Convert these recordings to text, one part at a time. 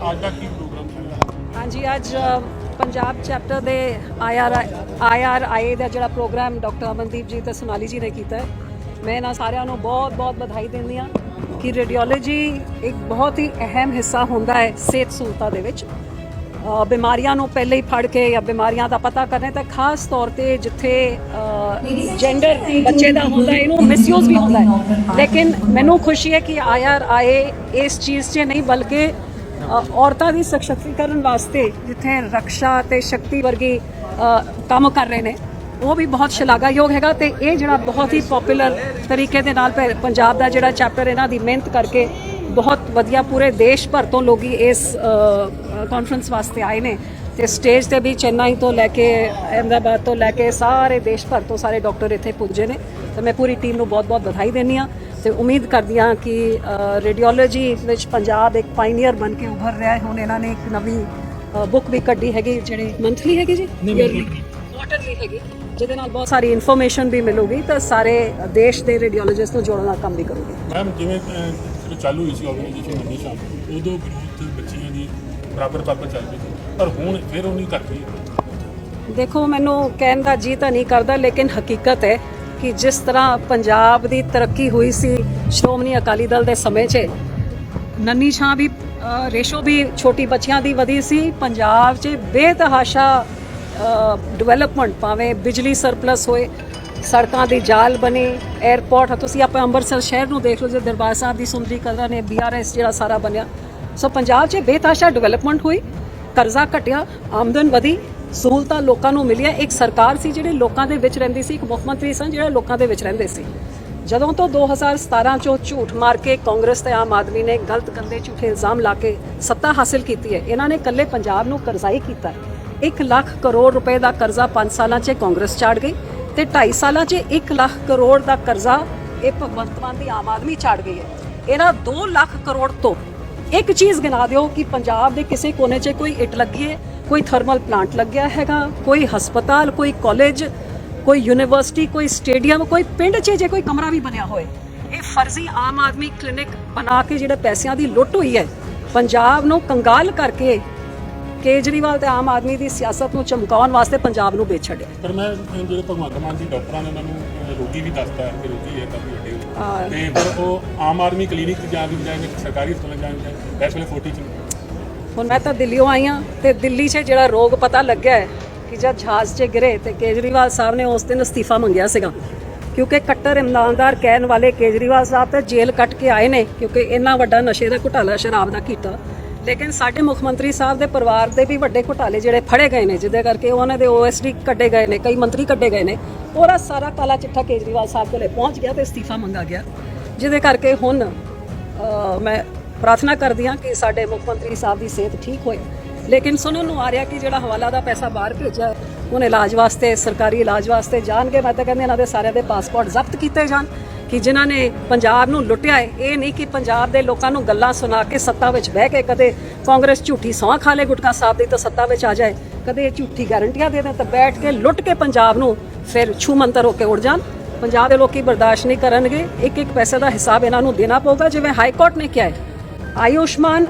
ਅੱਜ ਦਾ ਕੀ ਪ੍ਰੋਗਰਾਮ ਚੱਲ ਹਾਂਜੀ ਅੱਜ ਅ, ਪੰਜਾਬ ਚੈਪਟਰ ਦੇ ਆਈਆਰ ਆਈਆਰਆਈ ਦਾ ਜਿਹੜਾ ਪ੍ਰੋਗਰਾਮ ਡਾਕਟਰ ਅਮਨਦੀਪ ਜੀ ਤੇ ਸੋਨਾਲੀ ਜੀ ਨੇ ਕੀਤਾ ਹੈ। ਮੈਂ ਇਹਨਾਂ ਸਾਰਿਆਂ ਨੂੰ ਬਹੁਤ-ਬਹੁਤ ਵਧਾਈ ਦਿੰਦੀ ਹਾਂ ਕਿ ਰੇਡੀਓਲੋਜੀ ਇੱਕ ਬਹੁਤ ਹੀ ਅਹਿਮ ਹਿੱਸਾ ਹੁੰਦਾ ਹੈ ਸਿਹਤ ਸਹੂਲਤਾਂ ਦੇ ਵਿੱਚ। ਅ, ਬਿਮਾਰੀਆਂ ਨੂੰ ਪਹਿਲੇ ਹੀ ਫੜ ਕੇ ਜਾਂ ਬਿਮਾਰੀਆਂ ਦਾ ਪਤਾ ਕਰਨੇ ਤਾਂ ਖਾਸ ਤੌਰ ਤੇ ਜਿੱਥੇ ਜੈਂਡਰ ਬੱਚੇ ਦਾ ਹੁੰਦਾ ਹੈ, ਇਹਨੂੰ ਮਿਸਯੂਜ਼ ਵੀ ਹੁੰਦਾ ਹੈ। ਲੇਕਿਨ ਮੈਨੂੰ ਖੁਸ਼ੀ ਹੈ ਕਿ ਆਈਆਰਆਈ ਇਸ ਚੀਜ਼ 'ਚ ਨਹੀਂ ਬਲਕਿ ਔਰਤਾਂ ਦੀ ਸਸ਼ਕਤੀਕਰਨ ਵਾਸਤੇ ਜਿੱਥੇ ਰਕਸ਼ਾ ਤੇ ਸ਼ਕਤੀ ਵਰਗੀ ਕੰਮ ਕਰ ਰਹੇ ਨੇ, ਉਹ ਵੀ ਬਹੁਤ ਸ਼ਲਾਘਾਯੋਗ ਹੈਗਾ ਤੇ ਇਹ ਜਿਹੜਾ ਬਹੁਤ ਹੀ ਪਪੂਲਰ ਤਰੀਕੇ ਦੇ ਨਾਲ ਪ- ਪੰਜਾਬ ਦਾ ਜਿਹੜਾ ਚੈਪਟਰ ਇਹਨਾਂ ਦੀ ਮਿਹਨਤ ਕਰਕੇ ਬਹੁਤ ਵਧੀਆ ਪੂਰੇ ਦੇਸ਼ ਭਰ ਤੋਂ ਲੋਕੀ ਇਸ ਕਾਨਫਰੰਸ ਵਾਸਤੇ ਆਏ ਨੇ ਤੇ ਸਟੇਜ ਤੇ ਵੀ ਚੇਨਈ ਤੋਂ ਲੈ ਕੇ ਅਹਿਮਦਾਬਾਦ ਤੋਂ ਲੈ ਕੇ ਸਾਰੇ ਦੇਸ਼ ਭਰ ਤੋਂ ਸਾਰੇ ਡਾਕਟਰ ਇੱਥੇ ਪੁੱਜੇ ਨੇ ਤੇ ਮੈਂ ਪੂਰੀ ਟੀਮ ਨੂੰ ਬਹੁਤ-ਬਹੁਤ ਵਧਾਈ ਦਿੰਦੀ ਹਾਂ। ਤੇ ਉਮੀਦ ਕਰਦੀ ਹਾਂ ਕਿ ਰੇਡੀਓਲੋਜੀ ਵਿੱਚ ਪੰਜਾਬ ਇੱਕ ਪਾਇਨੀਅਰ ਬਣ ਕੇ ਉੱਭਰ ਰਿਹਾ ਹੈ। ਹੁਣ ਇਹਨਾਂ ਨੇ ਇੱਕ ਨਵੀਂ ਬੁੱਕ ਵੀ ਕੱਢੀ ਹੈਗੀ ਜਿਹੜੇ ਮੰਥਲੀ ਹੈਗੀ ਜੀ? ਕੁਆਟਰਲੀ ਹੈਗੀ ਜਿਹਦੇ ਨਾਲ ਬਹੁਤ ਸਾਰੀ ਇਨਫੋਰਮੇਸ਼ਨ ਵੀ ਮਿਲੂਗੀ ਤਾਂ ਸਾਰੇ ਦੇਸ਼ ਦੇ ਰੇਡੀਓਲੋਜਿਸਟ ਨੂੰ ਜੋੜਨ ਦਾ ਕੰਮ ਵੀ ਕਰੂਗੀ। ਮੈਮ ਜਿਵੇਂ ਚਾਲੂ ਹੋਈ ਸੀ ਆਰਗੇਨਾਈਜੇਸ਼ਨ ਨੰਨੀ ਸ਼ਾਮ ਉਦੋਂ ਗਰੋਥ ਬੱਚੀਆਂ ਦੀ ਬਰਾਬਰ ਬਰਾਬਰ ਚੱਲ ਰਹੀ ਸੀ। ਪਰ ਹੁਣ ਫਿਰ ਉਨੀ ਘੱਟ ਗਈ ਦੇਖੋ ਮੈਨੂੰ ਕਹਿਣ ਦਾ ਜੀ ਤਾਂ ਨਹੀਂ ਕਰਦਾ ਲੇਕਿਨ ਹਕੀਕਤ ਹੈ ਕਿ ਜਿਸ ਤਰ੍ਹਾਂ ਪੰਜਾਬ ਦੀ ਤਰੱਕੀ ਹੋਈ ਸੀ ਸ਼੍ਰੋਮਣੀ ਅਕਾਲੀ ਦਲ ਦੇ ਸਮੇਂ 'ਚ, ਨੰਨੀ ਛਾਂ ਵੀ ਰੇਸ਼ੋ ਵੀ ਛੋਟੀ ਬੱਚਿਆਂ ਦੀ ਵਧੀ ਸੀ। ਪੰਜਾਬ 'ਚ ਬੇਤਹਾਸ਼ਾ ਡਿਵੈਲਪਮੈਂਟ ਭਾਵੇਂ ਬਿਜਲੀ ਸਰਪਲਸ ਹੋਏ, ਸੜਕਾਂ ਦੀ ਜਾਲ ਬਣੀ 에ਅਰਪੋਰਟ ਤੁਸੀਂ ਆਪਾਂ ਅੰਮ੍ਰਿਤਸਰ ਸ਼ਹਿਰ ਨੂੰ ਦੇਖ ਲਓ, ਜੇ ਦਰਬਾਰ ਸਾਹਿਬ ਦੀ ਸੁੰਦਰੀ ਕਲਰਾਂ ਨੇ ਬੀਆਰਐਸ ਜਿਹੜਾ ਸਾਰਾ ਬਣਿਆ। ਸੋ ਪੰਜਾਬ 'ਚ ਬੇਤਹਾਸ਼ਾ ਡਿਵੈਲਪਮੈਂਟ ਹੋਈ, ਕਰਜ਼ਾ ਘਟਿਆ, ਆਮਦਨ ਵਧੀ ਸਹੂਲਤਾਂ ਲੋਕਾਂ ਨੂੰ ਮਿਲੀਆਂ। ਇੱਕ ਸਰਕਾਰ ਸੀ ਜਿਹੜੇ ਲੋਕਾਂ ਦੇ ਵਿੱਚ ਰਹਿੰਦੀ ਸੀ, ਇੱਕ ਮੁੱਖ ਮੰਤਰੀ ਸਨ ਜਿਹੜੇ ਲੋਕਾਂ ਦੇ ਵਿੱਚ ਰਹਿੰਦੇ ਸੀ। ਜਦੋਂ ਤੋਂ 2017 ਚੋਂ ਝੂਠ ਮਾਰ ਕੇ ਕਾਂਗਰਸ ਤੇ ਆਮ ਆਦਮੀ ਨੇ ਗਲਤ ਗੰਦੇ ਝੂਠੇ ਇਲਜ਼ਾਮ ਲਾ ਕੇ ਸੱਤਾ ਹਾਸਿਲ ਕੀਤੀ ਹੈ। ਇਹਨਾਂ ਨੇ ਕੱਲੇ ਪੰਜਾਬ ਨੂੰ ਕਰਜ਼ਾਈ ਕੀਤਾ ਹੈ। 1 ਲੱਖ ਕਰੋੜ ਰੁਪਏ ਦਾ ਕਰਜ਼ਾ 5 ਸਾਲਾਂ 'ਚ ਕਾਂਗਰਸ ਚਾੜ ਗਈ ਤੇ 2.5 ਸਾਲਾਂ 'ਚ 1 ਲੱਖ ਕਰੋੜ ਦਾ ਕਰਜ਼ਾ ਇਹ ਭਗਵੰਤ ਮਾਨ ਦੀ ਆਮ ਆਦਮੀ ਚਾੜ ਗਈ ਹੈ। ਇਹਨਾਂ 2 ਲੱਖ ਕਰੋੜ ਤੋਂ ਇੱਕ ਚੀਜ਼ ਗਿਣਾ ਦਿਓ ਕਿ ਪੰਜਾਬ ਦੇ ਕਿਸੇ ਕੋਨੇ 'ਚ ਕੋਈ ਇੱਟ ਲੱਗੀ ਹੈ, ਕੋਈ ਥਰਮਲ ਪਲਾਂਟ ਲੱਗਿਆ ਹੈਗਾ, ਕੋਈ ਹਸਪਤਾਲ, ਕੋਈ ਕਾਲਜ ਕੋਈ ਯੂਨੀਵਰਸਿਟੀ ਕੋਈ ਸਟੇਡੀਅਮ ਕੋਈ ਪਿੰਡ 'ਚ ਜੇ ਕੋਈ ਕਮਰਾ ਵੀ ਬਣਿਆ ਹੋਏ, ਇਹ ਫਰਜ਼ੀ ਆਮ ਆਦਮੀ ਕਲੀਨਿਕ ਬਣਾ ਕੇ ਜਿਹੜਾ ਪੈਸਿਆਂ ਦੀ ਲੁੱਟ ਹੋਈ ਹੈ, ਪੰਜਾਬ ਨੂੰ ਕੰਗਾਲ ਕਰਕੇ ਕੇਜਰੀਵਾਲ ਤੇ ਆਮ ਆਦਮੀ ਦੀ ਸਿਆਸਤ ਨੂੰ ਚਮਕਾਉਣ ਵਾਸਤੇ ਪੰਜਾਬ ਨੂੰ ਵੇਚ ਛੱਡਿਆ। ਪਰ ਮੈਂ ਜਿਹੜੇ ਭਗਵੰਤ ਮਾਨ ਜੀ ਡਾਕਟਰਾਂ ਨੇ ਨੂੰ ਅਹ, ਰੋਗੀ ਵੀ ਦੱਸਤਾ ਹੈ ਕਿ ਰੋਗੀ ਹੈ ਕਾਫੀ ਵੱਡੇ ਹਾਂ। ਤੇ ਪਰ ਉਹ ਆਮ ਆਦਮੀ ਕਲੀਨਿਕ 'ਚ ਜਾਣ ਦੀ ਬਜਾਏ ਇੱਕ ਸਰਕਾਰੀ ਹਸਪਤਾਲ ਜਾਣ ਦੀ ਇਸ ਵੇਲੇ 40 ਚ ਹੁਣ ਮੈਂ ਤਾਂ ਦਿੱਲੀੋਂ ਆਈ ਹਾਂ ਤੇ ਦਿੱਲੀ 'ਚ ਜਿਹੜਾ ਰੋਗ ਪਤਾ ਲੱਗਿਆ ਹੈ ਕਿ ਜਦ ਜਹਾਜ਼ 'ਚ ਗਿਰੇ ਤੇ ਕੇਜਰੀਵਾਲ ਸਾਹਿਬ ਨੇ ਉਸ ਦਿਨ ਅਸਤੀਫਾ ਮੰਗਿਆ ਸੀਗਾ। ਕਿਉਂਕਿ ਕੱਟਰ ਇਮਾਨਦਾਰ ਕਹਿਣ ਵਾਲੇ ਕੇਜਰੀਵਾਲ ਸਾਹਿਬ ਤੇ ਜੇਲ੍ਹ ਕੱਟ ਕੇ ਆਏ ਨੇ ਕਿਉਂਕਿ ਇੰਨਾ ਵੱਡਾ ਨਸ਼ੇ ਦਾ ਘੁਟਾਲਾ ਸ਼ਰਾਬ ਦਾ ਕੀਤਾ। ਲੇਕਿਨ ਸਾਡੇ ਮੁੱਖ ਮੰਤਰੀ ਸਾਹਿਬ ਦੇ ਪਰਿਵਾਰ ਦੇ ਵੀ ਵੱਡੇ ਘੁਟਾਲੇ ਜਿਹੜੇ ਫੜੇ ਗਏ ਨੇ ਜਿਹਦੇ ਕਰਕੇ ਉਹਨਾਂ ਦੇ ਓਐਸਡੀ ਕੱਢੇ ਗਏ ਨੇ ਕਈ ਮੰਤਰੀ ਕੱਢੇ ਗਏ ਨੇ। ਉਹਦਾ ਸਾਰਾ ਕਾਲਾ ਚਿੱਠਾ ਕੇਜਰੀਵਾਲ ਸਾਹਿਬ ਕੋਲੇ ਪਹੁੰਚ ਗਿਆ ਤੇ ਅਸਤੀਫਾ ਮੰਗਾ ਗਿਆ। ਜਿਹਦੇ ਕਰਕੇ ਹੁਣ ਮੈਂ ਪ੍ਰਾਰਥਨਾ ਕਰਦੀ ਹਾਂ ਕਿ ਸਾਡੇ ਮੁੱਖ ਮੰਤਰੀ ਸਾਹਿਬ ਦੀ ਸਿਹਤ ਠੀਕ ਹੋਏ। ਲੇਕਿਨ ਸੁਣਨ ਨੂੰ ਆ ਰਿਹਾ ਕਿ ਜਿਹੜਾ ਹਵਾਲਾ ਦਾ ਪੈਸਾ ਬਾਹਰ ਭੇਜਿਆ ਹੈ, ਹੁਣ ਇਲਾਜ ਵਾਸਤੇ ਸਰਕਾਰੀ ਇਲਾਜ ਵਾਸਤੇ ਜਾਣਗੇ ਮੈਂ ਤਾਂ ਕਹਿੰਦੀ ਇਹਨਾਂ ਦੇ ਸਾਰਿਆਂ ਦੇ ਪਾਸਪੋਰਟ ਜ਼ਬਤ ਕੀਤੇ ਜਾਣ। ਕਿ ਜਿਨ੍ਹਾਂ ਨੇ ਪੰਜਾਬ ਨੂੰ ਲੁੱਟਿਆ ਹੈ, ਇਹ ਨਹੀਂ ਕਿ ਪੰਜਾਬ ਦੇ ਲੋਕਾਂ ਨੂੰ ਗੱਲਾਂ ਸੁਣਾ ਕੇ ਸੱਤਾ ਵਿੱਚ ਬਹਿ ਕੇ ਕਦੇ ਕਾਂਗਰਸ ਝੂਠੀ ਸੌਂ ਖਾ ਲੇ ਗੁਟਕਾ ਸਾਹਿਬ ਦੀ ਤਾਂ ਸੱਤਾ ਵਿੱਚ ਆ ਜਾਏ, ਕਦੇ ਇਹ ਝੂਠੀ ਗਾਰੰਟੀਆਂ ਦੇ ਦੇ ਤਾਂ ਬੈਠ ਕੇ ਲੁੱਟ ਕੇ ਪੰਜਾਬ ਨੂੰ ਫਿਰ ਛੂ ਮੰਤਰ ਹੋ ਕੇ ਉੜ ਜਾਣ। ਪੰਜਾਬ ਦੇ ਲੋਕੀ ਬਰਦਾਸ਼ਤ ਨਹੀਂ ਕਰਨਗੇ ਇੱਕ ਇੱਕ ਪੈਸੇ ਦਾ ਹਿਸਾਬ ਇਹਨਾਂ ਨੂੰ ਦੇਣਾ ਪਊਗਾ, ਜਿਵੇਂ ਹਾਈ ਕੋਰਟ ਨੇ ਕਿਹਾ ਹੈ। ਆਯੁਸ਼ਮਾਨ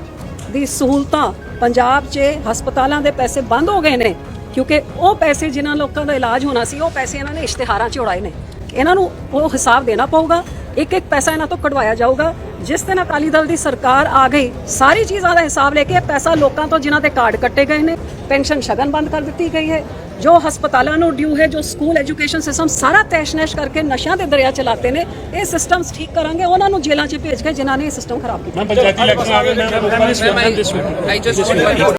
ਦੀ ਸਹੂਲਤਾਂ ਪੰਜਾਬ 'ਚ ਹਸਪਤਾਲਾਂ ਦੇ ਪੈਸੇ ਬੰਦ ਹੋ ਗਏ ਨੇ, ਕਿਉਂਕਿ ਉਹ ਪੈਸੇ ਜਿਨ੍ਹਾਂ ਲੋਕਾਂ ਦਾ ਇਲਾਜ ਹੋਣਾ ਸੀ, ਉਹ ਪੈਸੇ ਇਹਨਾਂ ਨੇ ਇਸ਼ਤਿਹਾਰਾਂ 'ਚ ਉਡਾਏ ਨੇ। ਇਹਨਾਂ ਨੂੰ ਉਹ ਹਿਸਾਬ ਦੇਣਾ ਪਊਗਾ ਇੱਕ ਇੱਕ ਪੈਸਾ ਇਹਨਾਂ ਤੋਂ ਕਢਵਾਇਆ ਜਾਊਗਾ ਜਿਸ ਦਿਨ ਅਕਾਲੀ ਦਲ ਦੀ ਸਰਕਾਰ ਆ ਗਈ ਸਾਰੀ ਚੀਜ਼ਾਂ ਦਾ ਹਿਸਾਬ ਲੈ ਕੇ ਇਹ ਪੈਸਾ ਲੋਕਾਂ ਤੋਂ ਜਿਨ੍ਹਾਂ ਦੇ ਕਾਰਡ ਕੱਟੇ ਗਏ ਨੇ ਪੈਨਸ਼ਨ ਸ਼ਗਨ ਬੰਦ ਕਰ ਦਿੱਤੀ ਗਈ ਹੈ ਜੋ ਹਸਪਤਾਲਾਂ ਨੂੰ ਡਿਊ ਹੈ ਜੋ ਸਕੂਲ ਐਜੂਕੇਸ਼ਨ ਸਿਸਟਮ ਸਾਰਾ ਤੈਸ਼-ਨੈਸ਼ ਕਰਕੇ ਨਸ਼ਿਆਂ ਦੇ ਦਰਿਆ ਚਲਾਤੇ ਨੇ ਇਹ ਸਿਸਟਮਸ ਠੀਕ ਕਰਾਂਗੇ ਉਹਨਾਂ ਨੂੰ ਜੇਲ੍ਹਾਂ 'ਚ ਭੇਜ ਕੇ ਜਿਨ੍ਹਾਂ ਨੇ ਇਹ ਸਿਸਟਮ ਖਰਾਬ ਕੀਤਾ ਮੈਂ ਪੰਚਾਇਤੀ ਇਲੈਕਸ਼ਨ ਆ ਗਏ ਮੈਂ